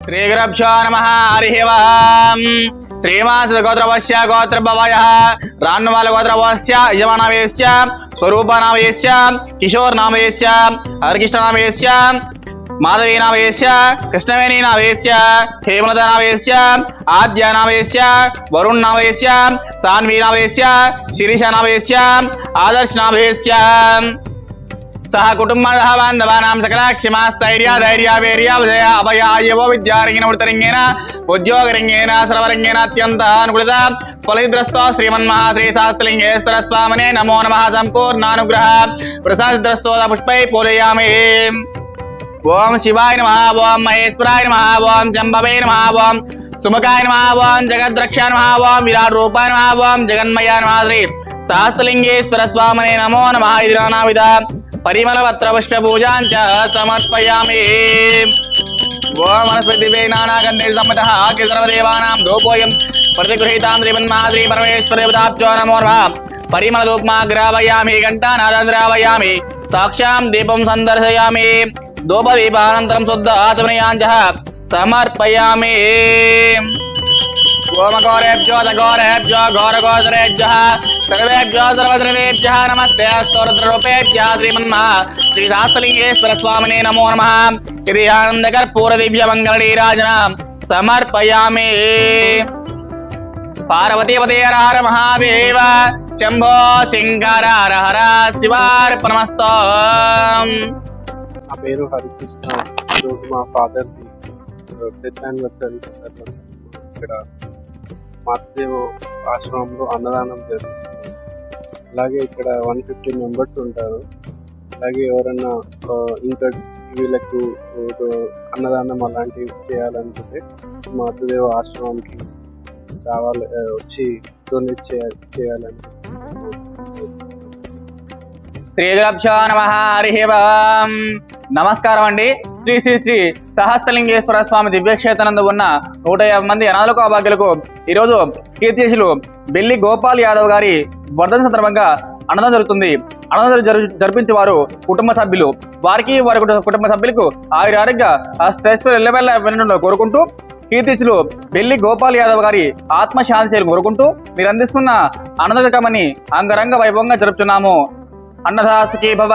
శ్రీగురభ్యో నమ హరి ఓం శ్రీమాస గోత్రవస్య గోత్రభవయ రాన్నువాల గోత్రవస్య యజమానవేశ్య స్వరూపనామయేశ్య కిషోర్ నామయేశ్య హరికృష్ణ నామయేశ్య మాధవీ నామయేశ్య కృష్ణవేణి నామయేశ్య హేమలత నామయేశ్య సహ కుటుంబ బాంధవానాం సకలాక్షిమాస్థైర్య ధైర్య వీర్య విజయ అభయ అయ్యవో విద్యారంగిన వృతరంగేన ఉద్యోగరంగేన సర్వరంగేన అత్యంత అనుకూలత. ఫలిద్రస్తో శ్రీమన్మహాశ్రీ శాస్త్రలింగేశ్వర స్వామినే నమో నమ సంపూర్ణానుగ్రహ. ప్రసాదిద్రస్తోద పుష్పై పూలయామి ఓం శివాయ నమ ఓం మహేశ్వరాయ నమ ఓం శంభవే నమ ఓం సుముఖాయ నమ ఓం జగద్రక్షా నమ ఓం విరాట్ రూపాయ నమ ఓం జగన్మయ నమ శ్రీ శాస్త్రలింగేశ్వర స్వామినే నమో నమ. ఇది నానావిధ. परिमलपत्र समर्पयामि। ओम वनस्पतिवे सम्मतः किसर्वदेवानां धूपोऽयं प्रतिगृहीतां श्रीमन्माद्री परमेश्वरदेवताब्जो नमोर्वा साक्षां दीपं सन्दर्शयामि। धूपदीपानन्तरं शुद्ध आचमनीयाञ्जः समर्पयामि। ధూపదీపానంతరం శుద్ధ ఆచమనయాంజ సమర్పయామి ఓమఘోరేభ్యో దఘోరేభ్యో ఘోరఘోషరేభ్యः సర్వేభ్యో సర్వద్రవేభ్యः నమస్తే స్తోత్రరూపేభ్యः శ్రీమన్మా శ్రీ శాస్త్రలింగేశ్వర స్వామినే నమో నమః ఇది ఆనందకర్పూర దివ్య మంగళీరాజన సమర్పయామి పార్వతీపతే హర హర మహాదేవ శంభో శంకర హర హర శివార్పణమస్తో నా పేరు హరికృష్ణ ఈరోజు మా ఫాదర్ది డెత్ యానివర్సరీ సందర్భంగా ఇక్కడ మాతృదేవ ఆశ్రమంలో అన్నదానం జరుగుతుంది. అలాగే ఇక్కడ వన్ ఫిఫ్టీ మెంబర్స్ ఉంటారు. అలాగే ఎవరన్నా ఇంకా వీళ్ళకు అన్నదానం అలాంటివి చేయాలనుకుంటే మాతృదేవ ఆశ్రమంకి రావాలి వచ్చి డొనేట్ చేయాలి చేయాలని శ్రీగురభ్యో నమ హరి నమస్కారం అండి శ్రీ శ్రీ శ్రీ సహస్రలింగేశ్వర స్వామి దివ్యక్షేత్రనందు ఉన్న నూట యాభై మంది అనాథలకు అభాగ్యులకు ఈరోజు కీర్తిశులు బెల్లి గోపాల్ యాదవ్ గారి వర్ధన సందర్భంగా అన్నదానం జరుగుతుంది. అన్నదానం జరు జరిపించే వారు కుటుంబ సభ్యులు. వారికి వారి కుటుంబ- కుటుంబ సభ్యులకు ఆయుర ఆరోగ్య స్ట్రెస్ ఎల్లవెల్ల వినడంలో కోరుకుంటూ కీర్తిశులు బెల్లి గోపాల్ యాదవ్ గారి ఆత్మశాంతి కోరుకుంటూ మీరు అందిస్తున్న అన్నదకమని అంగరంగ వైభవంగా జరుపుతున్నాము అన్నదాసుకి భవ